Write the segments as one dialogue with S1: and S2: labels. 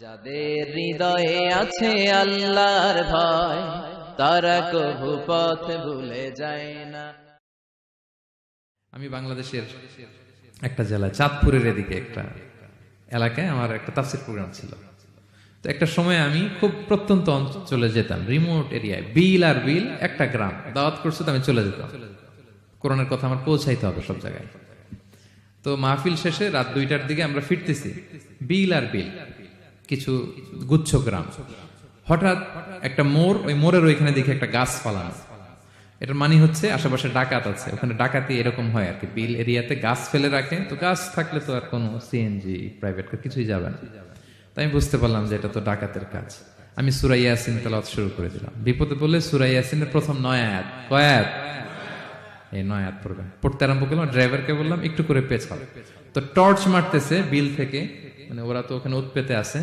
S1: যাদের হৃদয়ে আছে আল্লাহর ভয়, তারা কভু পথ ভুলে যায় না।
S2: আমি বাংলাদেশের একটা জেলায়, চাঁদপুরের এদিকে একটা এলাকায় আমার একটা তাফসির প্রোগ্রাম ছিল। তো একটা সময় আমি খুব প্রত্যন্ত অঞ্চলে যেতাম রিমোট এরিয়ায় বিল আর বিল, একটা গ্রাম। দাওয়াত করছে তো আমি চলে যেতাম। কোরআনের কথা আমার পৌঁছাইতে হবে সব জায়গায়। তো মাহফিল শেষে রাত দুইটার দিকে আমরা ফিরতেছি, বিল আর বিল। কিছু গুচ্ছ গ্রাম। হঠাৎ একটা মোড়, ওই মোড়ের ওইখানে দেখে একটা গাছ ফালানো। এটার মানে হচ্ছে আশেপাশে ডাকাত আছে। ওখানে ডাকাতি এরকম হয় আর কি। বিল এরিয়াতে গাছ ফেলে রাখে। তো গাছ থাকলে তো আর কোনো সিএনজি প্রাইভেট কিছুই যাবে না। তাই আমি বুঝতে পারলাম যে এটা তো ডাকাতের কাজ। আমি সুরাইয়াসিন তেলাওয়াত শুরু করে দিলাম। বিপদে বলে সুরাইয়াসিনের প্রথম নয় আয়াত। কয় এই নয় আয়াত পড়বেন পড়তে আরম্ভ করলাম, ড্রাইভারকে বললাম, একটু করে পেছাও তো টর্চ মারতেছে বিল থেকে মানে ওরা তো ওখানে উৎপেতে আছে।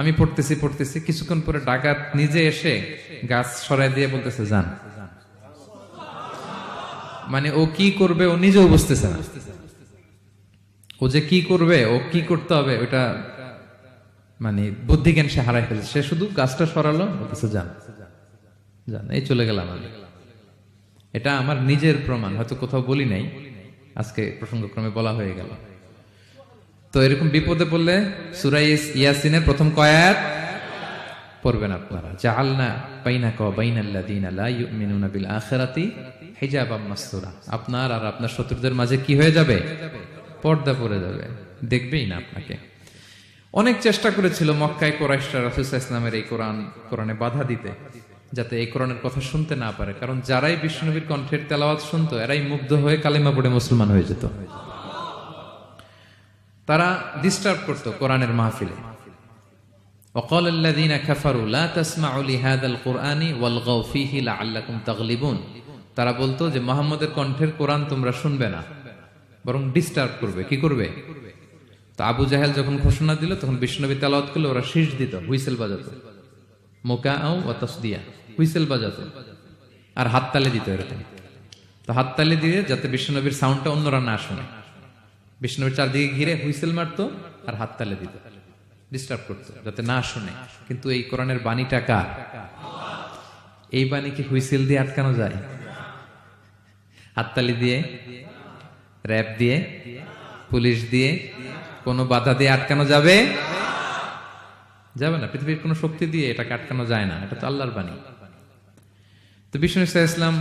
S2: আমি পড়তেছি পড়তেছি, কিছুক্ষণ পরে ডাকাত নিজে এসে গাছ সরাই দিয়ে বলতেছে, যান। মানে ও কি করবে ও নিজেও বুঝতেছে না। ও যে কি করবে, ও কি করতে হবে, ওটা মানে বুদ্ধি জ্ঞান সে হারাই ফেলছে। সে শুধু গাছটা সরালো, বলতেছে, যান। যান, এই চলে গেলাম আমি। এটা আমার নিজের প্রমাণ, হয়তো কোথাও বলি নাই। আজকে প্রসঙ্গক্রমে বলা হয়ে গেল। তো এরকম বিপদে পড়লে সুরাই ইয়াসিনের প্রথম কয়াত পড়বেন আপনারা। বাইনাকা ওয়া বাইনাল্লাযিনা লা ইউমিনুনা বিল আখিরাতি হিজাবাম মাসতুরা। আপনার আর আপনার শত্রুদের মাঝে কি হয়ে যাবে? পর্দা পড়ে যাবে। দেখবেই না আপনাকে। অনেক চেষ্টা করেছিল মক্কায় কোরাইশরা রাসূল ইসলামের এই কোরআন কোরআনে বাধা দিতে। যাতে এই কোরআনের কথা শুনতে না পারে কারণ যারাই বিষ্ণুনবীর কণ্ঠের তেলাওয়াত শুনতো এরাই মুগ্ধ হয়ে কালিমা পড়ে মুসলমান হয়ে যেত তারা ডিস্টার্ব করতো কোরআনের মাহফিলে وقال الذين كفروا لا تسمعوا لهذا القرآن والغوا فيه لعلكم تغلبون তারা বলতো যে মোহাম্মদের কণ্ঠের কোরআন তোমরা শুনবে না বরং ডিস্টার্ব করবে কি করবে তো আবু জাহেল যখন ঘোষণা দিল তখন বিষ্ণবী তেলাওয়াত করলে ওরা শীষ দিত হুইসেল বাজাতো মোকা আও দিয়া হুইসেল বাজাতো। আর হাততালি দিত এরকম। তো হাততালি দিয়ে যাতে বিষ্ণনবীর সাউন্ডটা অন্যরা না শুনে। বিষ্ণুর চারদিকে ঘিরে হুইসেল মারতো আর হাততালি দিত। ডিস্টার্ব করতো, যাতে না শুনে। কিন্তু এই কোরআনের বাণীটা কার? এই বাণী কি হুইসেল দিয়ে আটকানো যায়? হাততালি দিয়ে র্যাপ দিয়ে, পুলিশ দিয়ে, কোনো বাধা দিয়ে আটকানো যাবে? যাবে না। পৃথিবীর কোনো শক্তি দিয়ে এটাকে আটকানো যায় না। এটা তো আল্লাহর বাণী। তো বিষ্ণু ইসলাম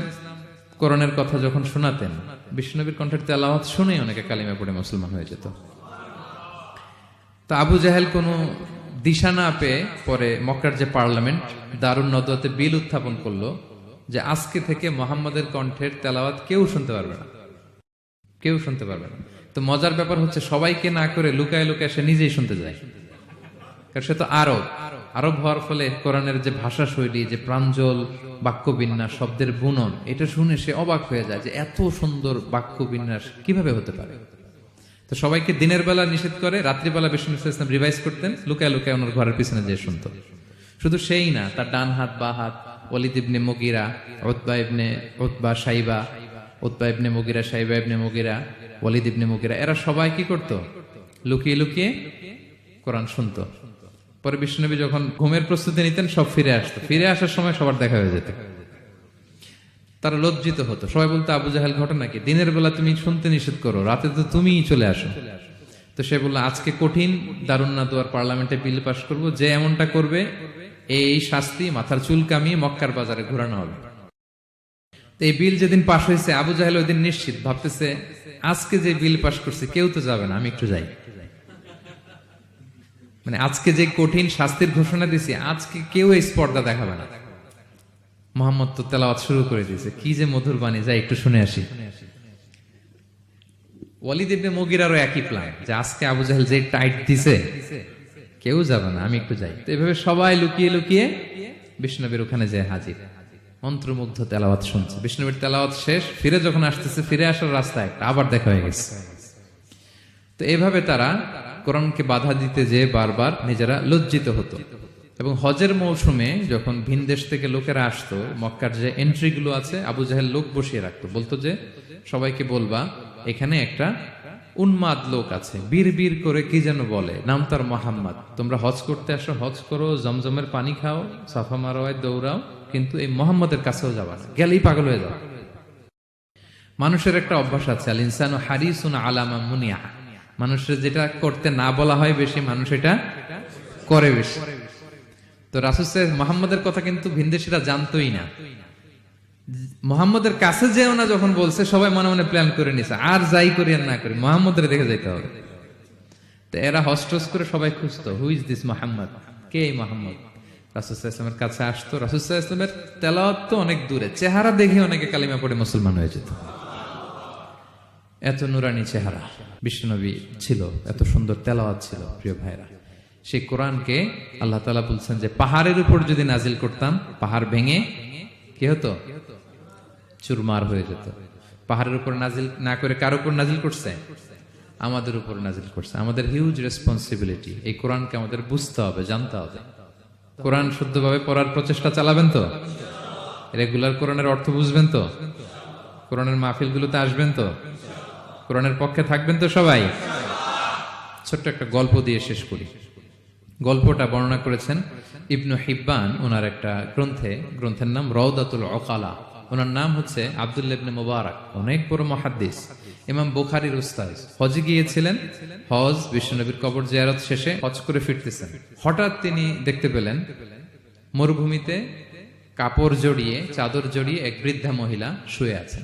S2: কোরআনের কথা যখন শোনাতেন বিষ্ণুনবীর কণ্ঠের তেলাওয়াত শুনেই অনেকে কালিমা পড়ে মুসলমান হয়ে যেত। তো আবু জাহেল কোনো দিশা না পেয়ে পরে মক্কার যে পার্লামেন্ট, দারুণ নদতে বিল উত্থাপন করল যে আজকে থেকে মোহাম্মদের কণ্ঠের তেলাওয়াত কেউ শুনতে পারবে না। কেউ শুনতে পারবে না। তো মজার ব্যাপার হচ্ছে সবাইকে না করে লুকায় লুকায় সে নিজেই শুনতে যায়। কারণ সে তো আরব। আরব হওয়ার ফলে কোরআনের যে ভাষা শৈলী যে প্রাঞ্জল বাক্য বিন্যাস শব্দের বুনন, এটা শুনে সে অবাক হয়ে যায় যে এত সুন্দর বাক্য বিন্যাস কীভাবে হতে পারে? তো সবাইকে দিনের বেলা নিষেধ করে রাত্রিবেলা বিষ্ণু ইসলাম রিভাইজ করতেন, লুকায় লুকায় ওনার ঘরের পিছনে যে শুনতো। শুধু সেই না, তার ডান হাত, বা হাত ওলিদ ইবনে মগিরা ওতবা ইবনে ওতবা সাইবা ওতবা ইবনে মগিরা, সাইবা ইবনে মগিরা ওলিদ ইবনে মগিরা, এরা সবাই কি করতো? লুকিয়ে লুকিয়ে কোরআন শুনতো। পরে বিষ্ণুনবী যখন ঘুমের প্রস্তুতি নিতেন, সব ফিরে আসতো। ফিরে আসার সময় সবার দেখা হয়ে যেত। তারা লজ্জিত হতো। সবাই বলতো, আবু জাহেল ঘটনা কি? দিনের বেলা তুমি শুনতে নিষেধ করো, রাতে তো তুমিই চলে আসো। তো সে বলল, আজকে কঠিন, দারুণ না, দুয়ার পার্লামেন্টে বিল পাস করব। যে এমনটা করবে, এই শাস্তি, মাথার চুল কামিয়ে মক্কার বাজারে ঘোরানো হবে। এই বিল যেদিন পাশ হয়েছে, আবু জাহেল ওই দিন নিশ্চিত ভাবতেছে, আজকে যে বিল পাশ করছে, কেউ তো যাবে না, আমি একটু যাই। মানে আজকে যে কঠিন শাস্তির ঘোষণা দিছি, আজকে কেউ এই স্পর্ধা দেখাবে না। মোহাম্মদ তো তেলাওয়াত শুরু করে দিয়েছে। কি যে মধুর বাণী, যাই একটু শুনে আসি। ওয়ালিদ ইবনে মগিরারও একই প্ল্যান যে আজকে আবু জাহেল যে টাইট দিছে, কেউ যাবে না, আমি একটু যাই। তো এভাবে সবাই লুকিয়ে লুকিয়ে বিষ্ণবীর ওখানে যে হাজির। মন্ত্রমুগ্ধ তেলাওয়াত শুনছে। বিষ্ণবীর তেলাওয়াত শেষ, ফিরে যখন আসতেছে, ফিরে আসার রাস্তায় একটা, আবার দেখা হয়ে গেছে। তো এভাবে তারা কোরআনকে বাধা দিতে যে বারবার নিজেরা লজ্জিত হতো। এবং হজের মৌসুমে যখন ভিন দেশ থেকে লোকেরা আসতো, মক্কার যে এন্ট্রি গুলো আছে, আবু জাহেল লোক বসিয়ে রাখতো। বলতো যে, সবাইকে বলবা, এখানে একটা উন্মাদ লোক আছে, বীর বীর করে কি যেন বলে, নাম তার মোহাম্মদ। তোমরা হজ করতে আসো, হজ করো, জমজমের পানি খাও, সাফা মারোয় দৌড়াও, কিন্তু এই মোহাম্মদের কাছেও যাবা গেলেই পাগল হয়ে যাও মানুষের একটা অভ্যাস আছে আল ইনসানু হারিসুন আলামা মুনিয়া। মানুষের যেটা করতে না বলা হয় বেশি, মানুষ এটা করে বেশি। তো রাসুল মোহাম্মদের কথা কিন্তু ভিনদেশিরা জানতোই না। মোহাম্মদের কাছে যেও না যখন বলছে, সবাই মনে মনে প্ল্যান করে নিছে, আর যাই করি আর না করি, মোহাম্মদের দেখে যাইতে হবে। তো এরা হস্টস করে সবাই খুঁজতো হু ইজ দিস মোহাম্মদ কে এই মোহাম্মদ রাসুসাহ ইসলামের কাছে আসতো। রাসুসাহ ইসলামের তেলাওয়াত তো অনেক দূরে, চেহারা দেখে অনেকে কালিমা পড়ে মুসলমান হয়ে যেত। এত নুরানি চেহারা। বিশ্বনবী ছিল, এত সুন্দর তেলাওয়াত ছিল, প্রিয় ভাইরা সেই কোরআনকে আল্লাহ তালা বলছেন যে, পাহাড়ের উপর যদি নাজিল করতাম, পাহাড় ভেঙে কি হতো? চুরমার হয়ে যেত। পাহাড়ের উপর নাজিল না করে কার উপর নাজিল করছে? আমাদের উপর নাজিল করছে। আমাদের হিউজ রেসপন্সিবিলিটি এই কোরআনকে আমাদের বুঝতে হবে, জানতে হবে। কোরআন শুদ্ধভাবে পড়ার প্রচেষ্টা চালাবেন তো? রেগুলার কোরআনের অর্থ বুঝবেন তো? কোরআনের মাহফিলগুলোতে আসবেন তো? কোরআনের পক্ষে থাকবেন তো সবাই? ছোট্ট একটা গল্প দিয়ে শেষ করি। গল্পটা বর্ণনা করেছেন ইবনু হিব্বান, ওনার একটা গ্রন্থে, গ্রন্থের নাম রওদাতুল অকালা ওনার নাম হচ্ছে আব্দুল্লাহ ইবনে মুবারক, অনেক বড় মহাদ্দিস। ইমাম বুখারীর উস্তাদ। হজে গিয়েছিলেন হজ বিশ্বনবীর কবর জিয়ারত শেষে হজ করে ফিরতেছেন। হঠাৎ তিনি দেখতে পেলেন, মরুভূমিতে কাপড় জড়িয়ে, চাদর জড়িয়ে এক বৃদ্ধা মহিলা শুয়ে আছেন।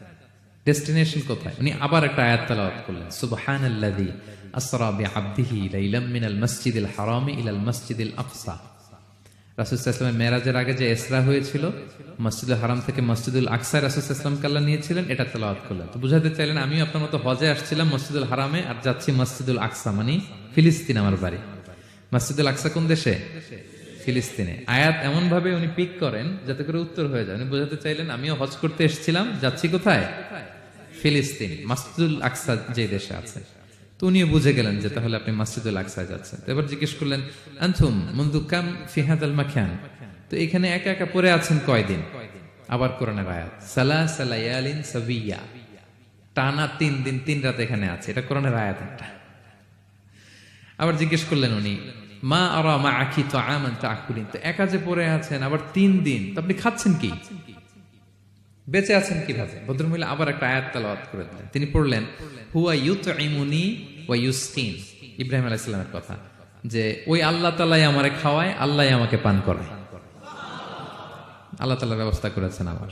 S2: ডেস্টিনেশন কোথায়? উনি আবার একটা আয়াত তেলাওয়াত করলেন। সুবহান সুবহানাল্লাযী আসরা বিআবদিহি লাইলাম মিনাল মাসজিদিল হারামি ইলাল মাসজিদিল আকসা। মেরাজের আগে যে হয়েছিল থেকে নিয়েছিলেন, এটা তো বুঝাতে চাইলেন, আমিও আপনার মতো আসছিলাম মসজিদুল আর যাচ্ছি মানে ফিলিস্তিন আমার বাড়ি। মসজিদুল আকসা কোন দেশে? ফিলিস্তিনে। আয়াত এমন ভাবে উনি পিক করেন যাতে করে উত্তর হয়ে যায়। উনি বোঝাতে চাইলেন, আমিও হজ করতে এসেছিলাম, যাচ্ছি কোথায়? ফিলিস্তিন, মসজিদুল আকসা যে দেশে আছে। তো উনিও বুঝে গেলেন যে তাহলে আপনি মসজিদুল আকসায় যাচ্ছেন। এবার জিজ্ঞেস করলেন আনথুম মুন্দু কাম ফিহাদ আল মাখান? তো এখানে একা একা পড়ে আছেন কয়দিন? আবার কোরআনের আয়াত, সালা সালায়ালিন সাবিয়া। টানা তিন দিন, তিন রাত এখানে আছে। এটা কোরআনের আয়াত একটা। আবার জিজ্ঞেস করলেন উনি মা আরা মা আখি তো আমান তো আকুলিন তো একা যে পড়ে আছেন, আবার তিন দিন, তো আপনি খাচ্ছেন কি? বেঁচে আছেন কীভাবে ভদ্রমহিলা আবার একটা আয়াত তালাওয়াত করে দিলেন। তিনি পড়লেন, হুয়া ইউতইমুনি ওয়া ইউসকিন। ইব্রাহিম আলাইহিস সালামের কথা, যে ওই আল্লাহ তাআলাই আমারে খাওয়ায়, আল্লাহ আমাকে পান করে আল্লাহ তাআলা ব্যবস্থা করেছেন আমার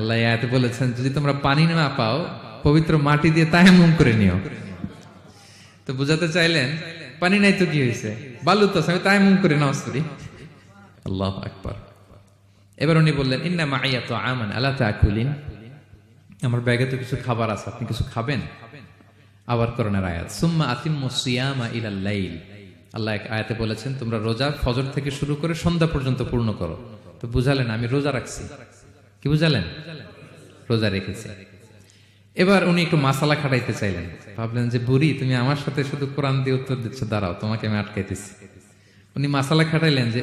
S2: আল্লাহ আয়াতে বলেছেন, যদি তোমরা পানি না পাও, পবিত্র মাটি দিয়ে তায়াম্মুম করে নিও। তো বুঝাতে চাইলেন, পানি নাই তো কি হয়েছে বালু তো আমি তায়াম্মুম করে নামাজ করি আল্লাহ আকবার। এবার উনি বললেন, ইন্না মাইয়া তো আমান আল্লাহ তাকুলিন? আমার ব্যাগে তো কিছু খাবার আছে, আপনি কিছু খাবেন? আবার করোনার আয়াত, সুম্মা আতিম সিয়ামা ইলাল লাইল। আল্লাহ এক আয়াতে বলেছেন, তোমরা রোজা ফজর থেকে শুরু করে সন্ধ্যা পর্যন্ত পূর্ণ করো। তো বুঝালেন, আমি রোজা রাখছি। কি বুঝালেন? রোজা রেখেছি। এবার উনি একটু মাসালা খাটাইতে চাইলেন। ভাবলেন যে, বুড়ি, তুমি আমার সাথে শুধু কোরআন দিয়ে উত্তর দিচ্ছ, দাঁড়াও, তোমাকে আমি আটকাইতেছি। উনি মাসালা খাটাইলেন যে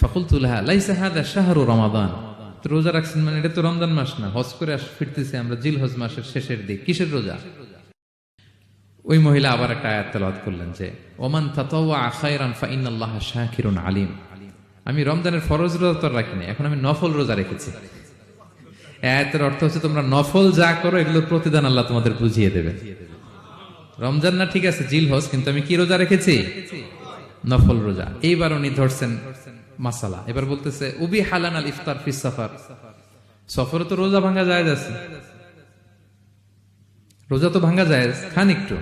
S2: ফকুল তুলহা লাইসা হাদা শাহরু রমাদান। রোজা রাখছেন মানে এটা তো রমজান মাস না, হজ করে আস ফিরতেছি আমরা জিল হজ মাসের শেষের দিক। কিসের রোজা? ওই মহিলা আবার একটা আয়াত করলেন যে, ওমান তাতাওয়া খায়রান ফাইনাল্লাহ শাকিরুন আলিম। আমি রমজানের ফরজ রোজা তো রাখিনি এখন আমি নফল রোজা রেখেছি। আয়াতের অর্থ হচ্ছে তোমরা নফল যা করো, এগুলোর প্রতিদান আল্লাহ তোমাদের বুঝিয়ে দেবে রমজান না, ঠিক আছে, জিল হজ কিন্তু আমি কি রোজা রেখেছি? নফল রোজা। এইবার উনি ধরছেন মাসালা। এবার বলতেছে, উবি হালান আল ইফতার ফিস সফর। সফরে তো রোজা ভাঙা যায় আছে। রোজা তো ভাঙা যায় খান একটু।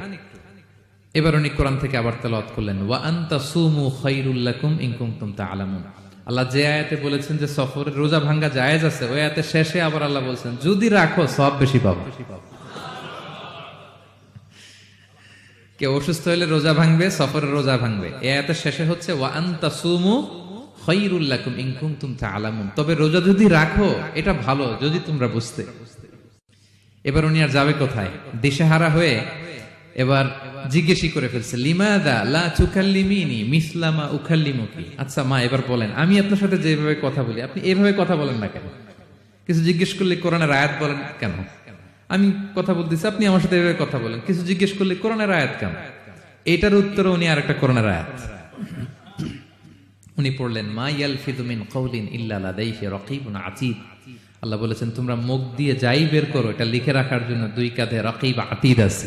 S2: এবার উনি কোরআন থেকে আবার তেলাওয়াত করলেন, ওয়া আনতা সুমু খায়রুল লাকুম ইন কুনতুম তাআলামুন। আল্লাহ যে আয়াতে বলেছেন যে সফরের রোজা ভাঙা জায়েজ আছে, ওই আয়াতে শেষে আবার আল্লাহ বলছেন, যদি রাখো, সব বেশি পাবো। কেউ অসুস্থ হলে রোজা ভাঙবে, সফরের রোজা ভাঙবে। এ আয়াতের শেষে হচ্ছে, ওয়া আনতা সুমু খায়রুল লাকুম ইন কুনতুম তাআলামুন। তবে রোজা যদি রাখো, এটা ভালো, যদি তোমরা বুঝতে। এবার উনি আর যাবে কোথায়? দিশেহারা হয়ে এবার জিজ্ঞেসই করে ফেলছে লা আচ্ছা মা, এবার বলেন, আমি আপনার সাথে যেভাবে কথা বলি, আপনি এভাবে কথা বলেন না কেন? কিছু জিজ্ঞেস করলে কোরআনের আয়াত বলেন কেন? আমি কথা বলতেছি, আপনি আমার সাথে এভাবে কথা বলেন, কিছু জিজ্ঞেস করলে কোরআনের আয়াত কেন? এটার উত্তরে উনি আর একটা কোরআনের আয়াত। উনি পড়লেন, মা ইয়ালফিদু মিন কওলিন ইল্লা আতীদ। আল্লাহ বলেছেন, তোমরা মুখ দিয়ে যাই বের করো, এটা লিখে রাখার জন্য দুই কাঁধে রাকিব আতীদ আছে।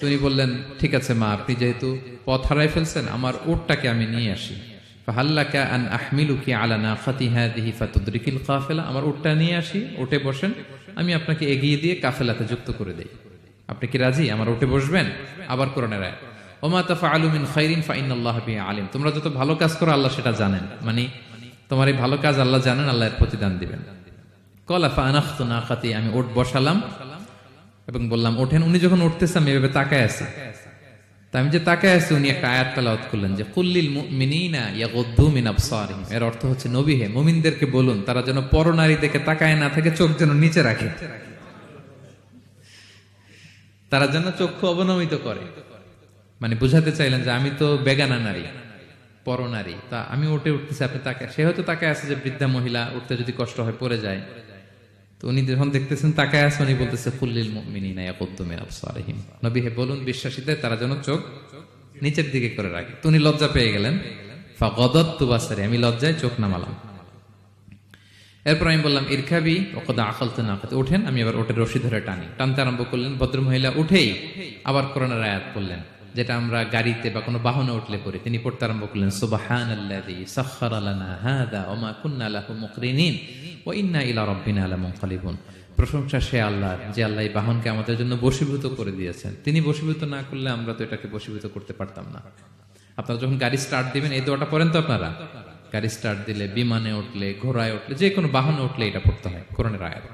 S2: তো উনি বললেন, ঠিক আছে মা, আপনি যেহেতু পথ হারাই ফেলছেন, আমার ওটটাকে আমি নিয়ে আসি। আমার নিয়ে আসি বসেন। আমি আপনাকে এগিয়ে দিয়ে কাফেলাতে যুক্ত করে দেই। আপনি কি রাজি? আমার বসবেন? আবার কোরআনের ফাইনাল্লাহ বিহি আলিম। তোমরা যত ভালো কাজ করো, আল্লাহ সেটা জানেন। মানে তোমার এই ভালো কাজ আল্লাহ জানেন, আল্লাহ প্রতিদান দিবেন। কলা ফানাখতু নাকাতি আমি ওট বসালাম। এবং বললাম, ওঠেন। উনি যখন উঠতেছে, আমি এভাবে তাকায় আছি। আমি যে তাকায় আছি, উনি একটা আয়াত তালাওয়াত করলেন যে কুল্লিল মুমিনিনা ইয়াগুদ্দু মিন আবসারিহিম। এর অর্থ হচ্ছে, নবী হে, মুমিনদেরকে বলুন, তারা যেন পরনারী দেখে তাকায় না থাকে, চোখ যেন নিচে রাখে। তারা যেন চক্ষু অবনমিত করে। মানে বুঝাতে চাইলেন যে, আমি তো বেগানা নারী পরনারী তা আমি উঠে উঠতেছি, আপনি তাকে সে হয়তো তাকে আছে যে, বৃদ্ধা মহিলা, উঠতে যদি কষ্ট হয়, পড়ে যায়। তো উনি যখন দেখতেছেন, তাকায় আছে, উনি বলতেছে, ফুল্লিল মুমিনিনা ইয়াকুদ্দুমিন আবসারিহিম। নবী হে বলুন বিশ্বাসীদের তারা যেন চোখ নিচের দিকে করে রাখে। তো উনি লজ্জা পেয়ে গেলেন। ফাগদাত্তু বাসারি, আমি লজ্জায় চোখ নামালাম। এরপর আমি বললাম ইরখাবি ওকদা আকালতে না খাতে ওঠেন আমি আবার ওটের রশি ধরে টানি। টানতে আরম্ভ করলেন ভদ্র মহিলা উঠেই আবার করোনার আয়াত করলেন যেটা আমরা গাড়িতে বা কোনো বাহনে উঠলে পড়ি, তিনি পড়তে আরম্ভ করলেন সুবাহান আল্লাযী সাখখারা লানা হাদা ওয়া কুন্না লাহু মুকরিনিন ওয়া ইন্না ইলা রাব্বিনা লামুনকালিবুন। প্রশংসা সে আল্লাহ, যে আল্লাহ এই বাহনকে আমাদের জন্য বশীভূত করে দিয়েছেন। তিনি বশীভূত না করলে আমরা তো এটাকে বশীভূত করতে পারতাম না। আপনারা যখন গাড়ি স্টার্ট দিবেন, এই দোয়াটা পড়েন তো আপনারা? গাড়ি স্টার্ট দিলে, বিমানে উঠলে, ঘোড়ায় উঠলে, যে কোনো বাহনে উঠলে এটা পড়তে হয়, কোরআনের আয়াত।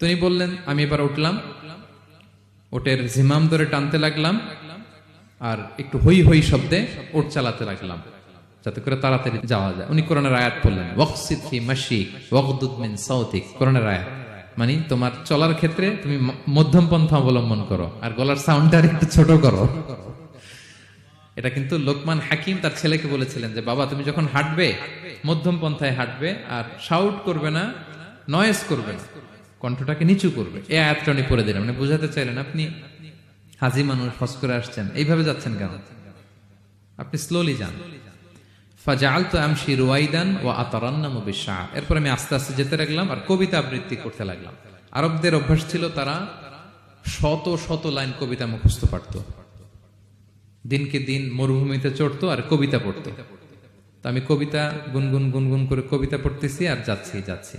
S2: তিনি বললেন, আমি এবার উঠলাম। ওটের ঝিমাম ধরে টানতে লাগলাম। আর একটু হই হই শব্দে ওট চালাতে লাগলাম, যাতে করে তাড়াতাড়ি যাওয়া যায়। উনি কোরআনের আয়াত সাউতিক। কোরআনের আয়াত মানে তোমার চলার ক্ষেত্রে তুমি মধ্যম পন্থা অবলম্বন করো, আর গলার সাউন্ডটা একটু ছোট করো। এটা কিন্তু লোকমান হাকিম তার ছেলেকে বলেছিলেন যে, বাবা, তুমি যখন হাঁটবে, মধ্যম পন্থায় হাঁটবে, আর শাউট করবে না নয়েস করবে না, কণ্ঠটাকে নিচু করবে। এই আয়াতটা উনি পড়ে দিলেন। মানে বুঝাতে চাইলেন, আপনি হাজি মানুষ ফস করে আসছেন। এইভাবে যাচ্ছেন কেন? আপনি স্লোলি যান। রুয়াইদান ও এরপর আমি আস্তে আস্তে যেতে লাগলাম আর কবিতা আবৃত্তি করতে লাগলাম। আরবদের অভ্যাস ছিল তারা শত শত লাইন কবিতা পারত। দিনকে দিন মরুভূমিতে চড়তো আর কবিতা পড়তো। তো আমি কবিতা গুনগুন গুনগুন করে কবিতা পড়তেছি আর যাচ্ছি যাচ্ছি।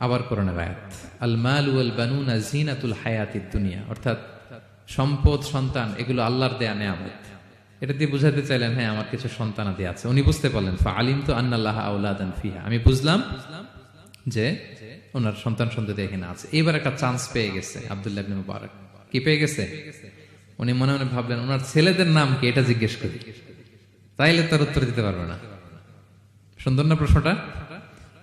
S2: আবার কোরআনের আয়াত, আল মাল ওয়াল বানুনা জিনাতুল হায়াতিদ দুনিয়া। অর্থাৎ সম্পদ, সন্তান, এগুলো আল্লাহর দেয়া নেয়ামত। এটা দিয়ে বুঝাতে চাইলেন হ্যাঁ আমার কিছু সন্তানাদি আছে। উনি বুঝতে পারলেন ফা আলিম তো আন্নাল্লাহ আউলাদান ফিহা। আমি বুঝলাম যে ওনার সন্তান সন্ততি এখানে আছে। এবার একটা চান্স পেয়ে গেছে আব্দুল্লাহ ইবনে মুবারক। কি পেয়ে গেছে? উনি মনে মনে ভাবলেন, ওনার ছেলেদের নাম কি? এটা জিজ্ঞেস করি। তাইলে তার উত্তর দিতে পারবে না। সুন্দর না প্রশ্নটা?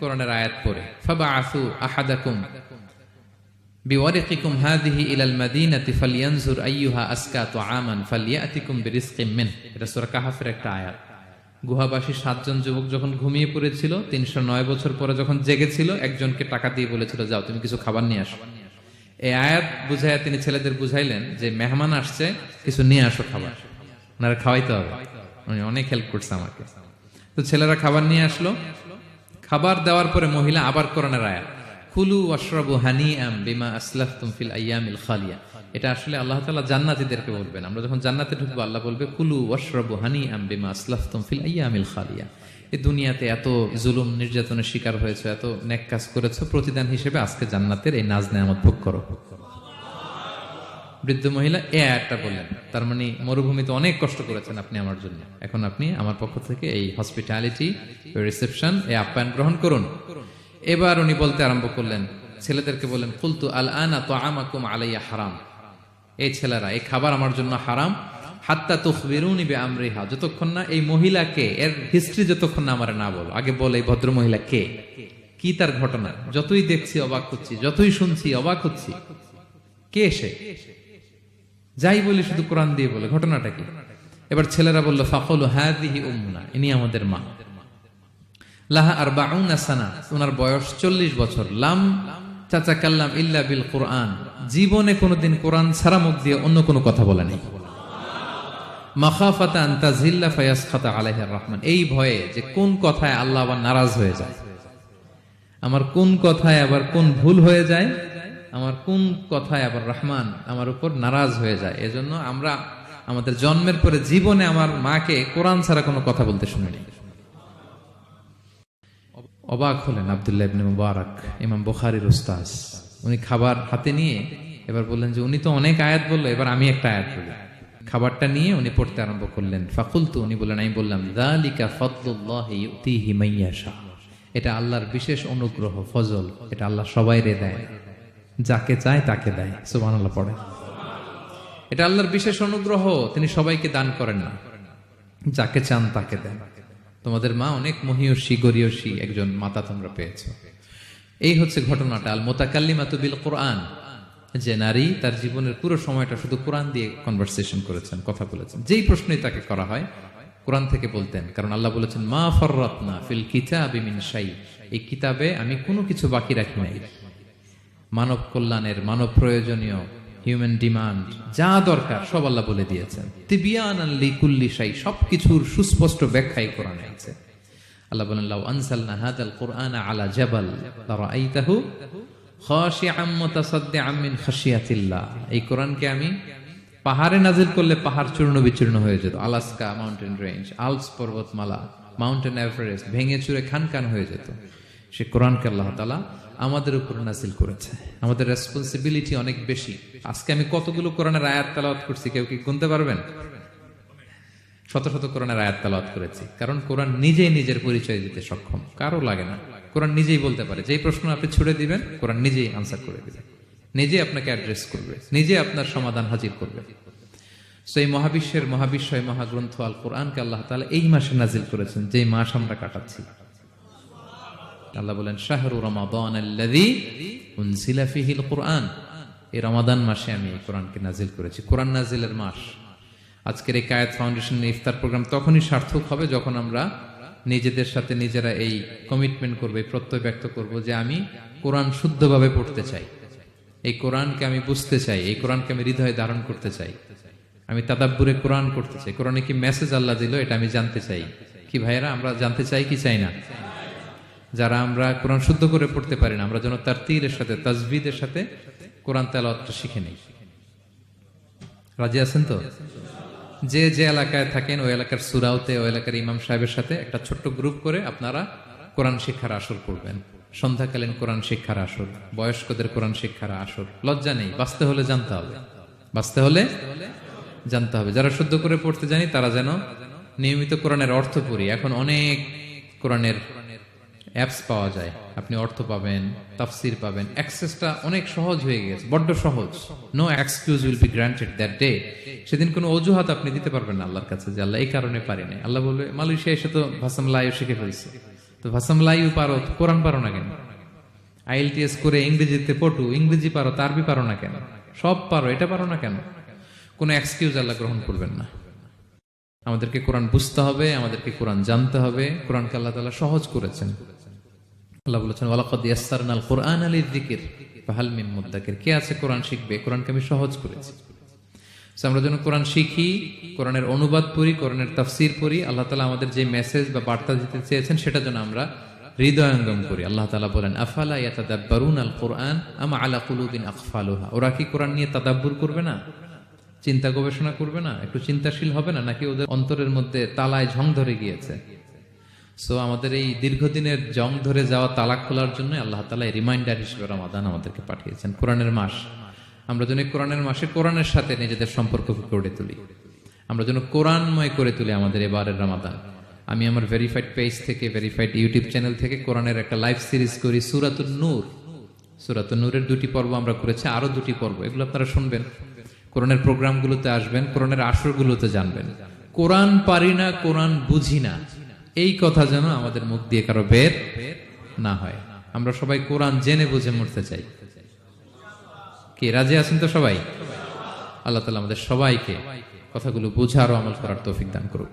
S2: কোরআনের আয়াত পড়ে। ফাবা আসু আহাদাকুম বিওয়ারিকিকুম হাদিহি ইলাল মাদিনাতি ফালিয়ানজুর আইয়ুহা আসকা তুআমান ফালিয়াতিকুম বিরিজকিম মিন। এটা সূরা কাহাফের একটা আয়াত। গুহাবাসী সাতজন যুবক যখন ঘুমিয়ে পড়েছিল, তিনশো নয় বছর পরে যখন জেগেছিল, একজনকে টাকা দিয়ে বলেছিল, যাও, তুমি কিছু খাবার নিয়ে আসো। এই আয়াত বুঝাইয়া তিনি ছেলেদের বুঝাইলেন যে, মেহমান আসছে, কিছু নিয়ে আসো খাবার। ওনারা খাওয়াইতে হবে। উনি অনেক হেল্প করছে আমাকে। তো ছেলেরা খাবার নিয়ে আসলো। খাবার দেওয়ার পরে মহিলা আবার কোরআনের আয়াত, কুলু অশ্রবু হানি আম বিমা আসলাফতুম ফিল আইয়ামিল খালিয়া। এটা আসলে আল্লাহ তাআলা জান্নাতীদেরকে বলবেন। আমরা যখন জান্নাতে ঢুকবো, আল্লাহ বলবে, কুলু অশ্রবু হানি আম বিমা আসলাফতুম ফিল আইয়ামিল খালিয়া। এই দুনিয়াতে এত জুলুম, নির্যাতনের শিকার হয়েছে, এত ন্যাক কাজ করেছ, প্রতিদান হিসেবে আজকে জান্নাতের এই নাজ নেয়ামত ভোগ করো। বৃদ্ধ মহিলা, এ আয়াতটা বললেন। তার মানে মরুভূমিতে অনেক কষ্ট করেছেন আপনি আমার জন্য। এখন আপনি আমার পক্ষ থেকে এই হসপিটালিটি রিসেপশন এ আপ্যায়ন গ্রহণ করুন। এবার উনি বলতে আরম্ভ করলেন, ছেলেদেরকে বললেন, কুলতু আল আনা তো আমাকুম আলাইয়া হারাম। এই ছেলেরা, এই খাবার আমার জন্য হারাম। হাত্তা তুখবিরুনি বে আমরিহা যতক্ষণ না এই মহিলাকে, এর হিস্ট্রি যতক্ষণ না আমার না বলো। আগে বল এই ভদ্র মহিলা কে? কি তার ঘটনা? যতই দেখছি, অবাক হচ্ছি, যতই শুনছি, অবাক হচ্ছি। কে সে? যাই বলি শুধু কোরআন দিয়ে বলে, ঘটনাটা কি? এবার ছেলেরা বলল, ফাকল হাদিহি উম্মুনা ইনি আমাদের মা। লাহা আর সানা ওনার বয়স চল্লিশ বছর। লাম চাচা কাল্লাম ইল্লা বিল কোরআন, জীবনে কোনোদিন কোরআন ছাড়া মুখ দিয়ে অন্য কোনো কথা বলে নেই। ফায়াস খাতা রহমান এই ভয়ে যে কোন কথায় আল্লাহ আবার নারাজ হয়ে যায়। আমার কোন কথায় আবার কোন ভুল হয়ে যায়? আমার কোন কথায় আবার রহমান আমার উপর নারাজ হয়ে যায়? এজন্য আমরা আমাদের জন্মের পরে জীবনে আমার মাকে কোরআন ছাড়া কোনো কথা বলতে শুনিনি। অবাক হলেন আবদুল্লাহ ইবনে মুবারক, ইমাম বুখারীর উস্তাজ উনি খাবার হাতে নিয়ে এবার বললেন যে, উনি তো অনেক আয়াত বলল, এবার আমি একটা আয়াত বলি। খাবারটা নিয়ে উনি পড়তে আরম্ভ করলেন। ফাকুলতু, উনি বললেন, আমি বললাম ইউতিহি মাইয়াশা। এটা আল্লাহর বিশেষ অনুগ্রহ, ফজল। এটা আল্লাহ সবাইরে দেয়। যাকে চায় তাকে দেয়। সুবহানাল্লাহ, পড়ে। এটা আল্লাহর বিশেষ অনুগ্রহ, তিনি সবাইকে দান করেন না। যাকে চান তাকে দেন। তোমাদের মা অনেক মহিয়সী, গরিয়সী একজন মাতা তোমরা পেয়েছ। এই হচ্ছে ঘটনাটা আল মোতাকাল্লিমাতু বিল কোরআন। যে নারী তার জীবনের পুরো সময়টা শুধু কোরআন দিয়ে কনভারসেশন করেছেন, কথা বলেছেন। যেই প্রশ্নই তাকে করা হয়, কোরআন থেকে বলতেন, কারণ আল্লাহ বলেছেন, মা ফররাতনা ফিল কিতাবি এই কিতাবে আমি কোনো কিছু বাকি রাখি নাই। মানব কল্যাণের, মানব প্রয়োজনীয় হিউম্যান ডিমান্ড যা দরকার, সব আল্লাহ বলে দিয়েছেন। তিবিয়ান আল্লি কুল্লি শাই, সবকিছুর সুস্পষ্ট ব্যাখ্যাই কোরআনে আছে। আল্লাহ বলেন, লাউ হাদাল কুরআন আলা জাবাল এই কোরআনকে আমি পাহাড়ে নাজিল করলে পাহাড় চূর্ণ বিচূর্ণ হয়ে যেত, আলাস্কা মাউন্টেন রেঞ্জ আলস পর্বতমালা, মাউন্টেন এভারেস্ট, ভেঙে চুরে খান খান হয়ে যেত। সে কোরআনকে আল্লাহ আমাদের উপর নাজিল করেছে। আমাদের রেসপন্সিবিলিটি অনেক বেশি। আজকে আমি কতগুলো কোরআনের আয়াত তালাওয়াত করছি, কেউ কি গুনতে পারবেন? শত শত কোরআনের আয়াত তালাওয়াত করেছি, কারণ কোরআন নিজেই নিজের পরিচয় দিতে সক্ষম, কারও লাগে না। কোরআন নিজেই বলতে পারে, যেই প্রশ্ন আপনি ছুড়ে দিবেন, কোরআন নিজেই আনসার করে দিবে। নিজে আপনাকে অ্যাড্রেস করবে নিজে আপনার সমাধান হাজির করবে। সো এই মহাবিশ্বের মহাবিশ্বয় মহাগ্রন্থ আল কোরআনকে আল্লাহ তাআলা এই মাসে নাজিল করেছেন, যেই মাস আমরা কাটাচ্ছি। আল্লাহ বলেন, শাহরু রমাদান কুরআন। এই রমাদান মাসে আমি কোরআনকে নাজিল করেছি। কোরআন নাজিলের মাস। আজকের এই কায়েত ফাউন্ডেশন ইফতার প্রোগ্রাম তখনই সার্থক হবে যখন আমরা নিজেদের সাথে নিজেরা এই কমিটমেন্ট করব, এই প্রত্যয় ব্যক্ত করব যে আমি কোরআন শুদ্ধভাবে পড়তে চাই। এই কোরআনকে আমি বুঝতে চাই, এই কোরআনকে আমি হৃদয়ে ধারণ করতে চাই। আমি তাদাব্বুরে কোরআন করতে চাই। কোরআনে কি মেসেজ আল্লাহ দিল, এটা আমি জানতে চাই। কি ভাইয়েরা, আমরা জানতে চাই কি চাই না? যারা আমরা কোরআন শুদ্ধ করে পড়তে পারি না, আমরা যেন তার তীরের সাথে, তাজবিদের সাথে কোরআন তেলাওয়াতটা শিখে নেই। রাজি আছেন তো? যে যে এলাকায় থাকেন, ওই এলাকার সুরাউতে ওই এলাকার ইমাম সাহেবের সাথে একটা ছোট্ট গ্রুপ করে আপনারা কোরআন শিক্ষার আসর করবেন। সন্ধ্যাকালীন কোরআন শিক্ষার আসর, বয়স্কদের কোরআন শিক্ষার আসর। লজ্জা নেই, বাঁচতে হলে জানতে হবে। বাঁচতে হলে জানতে হবে। যারা শুদ্ধ করে পড়তে জানি, তারা যেন নিয়মিত কোরআনের অর্থ পড়ি। এখন অনেক কোরআনের অ্যাপস পাওয়া যায়। আপনি অর্থ পাবেন, তাফসির পাবেন। অ্যাক্সেসটা অনেক সহজ হয়ে গেছে বড্ড সহজ। No excuse will be granted that day সেদিন কোনো অজুহাত আপনি দিতে পারবেন না আল্লাহর কাছে যে আল্লাহ এই কারণে পারি নাই। আল্লাহ বলবে, মালয়েশিয়া এসে তো ভাসাম লাইও শিখে ফেলছে। তো ভাসাম লাইও পারো, কোরআন পারো না কেন? আইএলটিএস করে ইংরেজিতে পটু ইংরেজি পারো তো আরবি পারো না কেন? সব পারো, এটা পারো না কেন? কোনো এক্সকিউজ আল্লাহ গ্রহণ করবেন না। আমাদেরকে কোরআন বুঝতে হবে, আমাদেরকে কোরআন জানতে হবে। কোরআনকে আল্লাহ তাআলা সহজ করেছেন। আল্লাহ বলেছেন, ওয়ালাকাদ ইয়াসসারনাল কোরআন আলির যিকির ফাহাল মিন মুদ্দাকির কে আছে কোরআন শিখবে? কোরআনকে আমি সহজ করেছি। আমরা যেন কোরআন শিখি, কোরআনের অনুবাদ পড়ি, কোরআনের তাফসির পড়ি, আল্লাহ তালা আমাদের যে মেসেজ বা বার্তা দিতে চেয়েছেন, সেটা যেন আমরা হৃদয়ঙ্গম করি। আল্লাহ তালা বলেন, আফালা ইয়াতাদাব্বারুন আল কোরআন আমা আলা কুলুবিন আকফালুহা? ওরা কি কোরআন নিয়ে তাদাব্বুর করবে না? চিন্তা গবেষণা করবে না? একটু চিন্তাশীল হবে না? নাকি ওদের অন্তরের মধ্যে তালায় ঝং ধরে গিয়েছে? সো আমাদের এই দীর্ঘদিনের জং ধরে যাওয়া তালাক খোলার জন্য আল্লাহ তালা রিমাইন্ডার হিসেবে রমাদান আমাদেরকে পাঠিয়েছেন কোরআনের মাস। আমরা যেন কোরআনের মাসে কোরআনের সাথে নিজেদের সম্পর্ক গড়ে তুলি। আমরা যেন কোরআনময় করে তুলি আমাদের এবারের রমাদান। আমি আমার ভেরিফাইড পেজ থেকে ভেরিফাইড ইউটিউব চ্যানেল থেকে কোরআনের একটা লাইভ সিরিজ করি, সুরাতুন নূর। সুরাতুন নূরের দুটি পর্ব আমরা করেছি আরও দুটি পর্ব। এগুলো আপনারা শুনবেন। কোরআনের প্রোগ্রামগুলোতে আসবেন, কোরআনের আসরগুলোতে জানবেন। কোরআন পারি না, কোরআন বুঝি না। এই কথা যেন আমাদের মুখ দিয়ে কারও বের না হয়। আমরা সবাই কোরআন জেনে বুঝে মরতে চাই। কে, রাজি আছেন তো সবাই? আল্লাহ তালা আমাদের সবাইকে কথাগুলো বুঝার আমল করার তৌফিক দান করুক।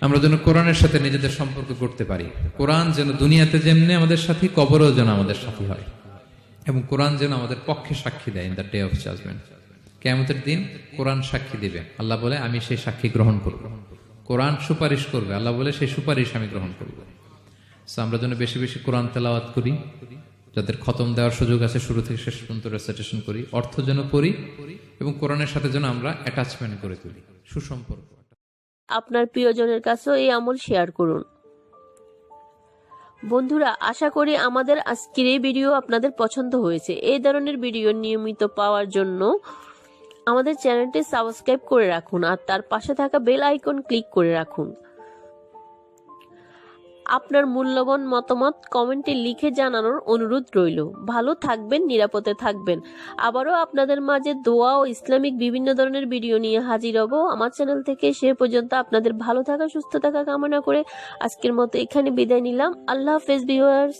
S2: আমরা যেন কোরআনের সাথে নিজেদের সম্পর্ক করতে পারি। কোরআন যেন দুনিয়াতে যেমনি আমাদের সাথে, কবরও যেন আমাদের সাথী হয়। এবং কোরআন যেন আমাদের পক্ষে সাক্ষী দেয় in the day of judgement কেমতের দিন কোরআন সাক্ষী দিবে। আল্লাহ বলে, আমি সেই সাক্ষী গ্রহণ করব। কোরআন সুপারিশ করবে। আল্লাহ বলে সেই সুপারিশ আমি গ্রহণ করব। So, আমরা যেন বেশি বেশি কোরআন তেলাওয়াত করি যাদের খতম দেওয়ার সুযোগ আছে শুরু থেকে শেষ পর্যন্ত রেসাইটেশন করি অর্থ যেন পড়ি এবং কোরআনের সাথে যেন আমরা অ্যাটাচমেন্ট করে তুলি সুসম্পর্ক।
S3: আপনার প্রিয়জনের কাছেও এই আমল শেয়ার করুন। বন্ধুরা আশা করি আমাদের আজকের এই ভিডিও আপনাদের পছন্দ হয়েছে। এই ধরনের ভিডিও নিয়মিত পাওয়ার জন্য আমাদের চ্যানেলটি সাবস্ক্রাইব করে রাখুন আর তার পাশে থাকা বেল আইকন ক্লিক করে রাখুন। আপনার মূল্যবান মতামত কমেন্টে লিখে জানানোর অনুরোধ রইল। ভালো থাকবেন, নিরাপদে থাকবেন। আবারও আপনাদের মাঝে দোয়া ও ইসলামিক বিভিন্ন ধরনের ভিডিও নিয়ে হাজির হব। আমার চ্যানেল থেকে সে পর্যন্ত আপনাদের ভালো থাকা, সুস্থ থাকা কামনা করে আজকের মতো এখানে বিদায় নিলাম। আল্লাহ হাফেজ ভিউয়ার্স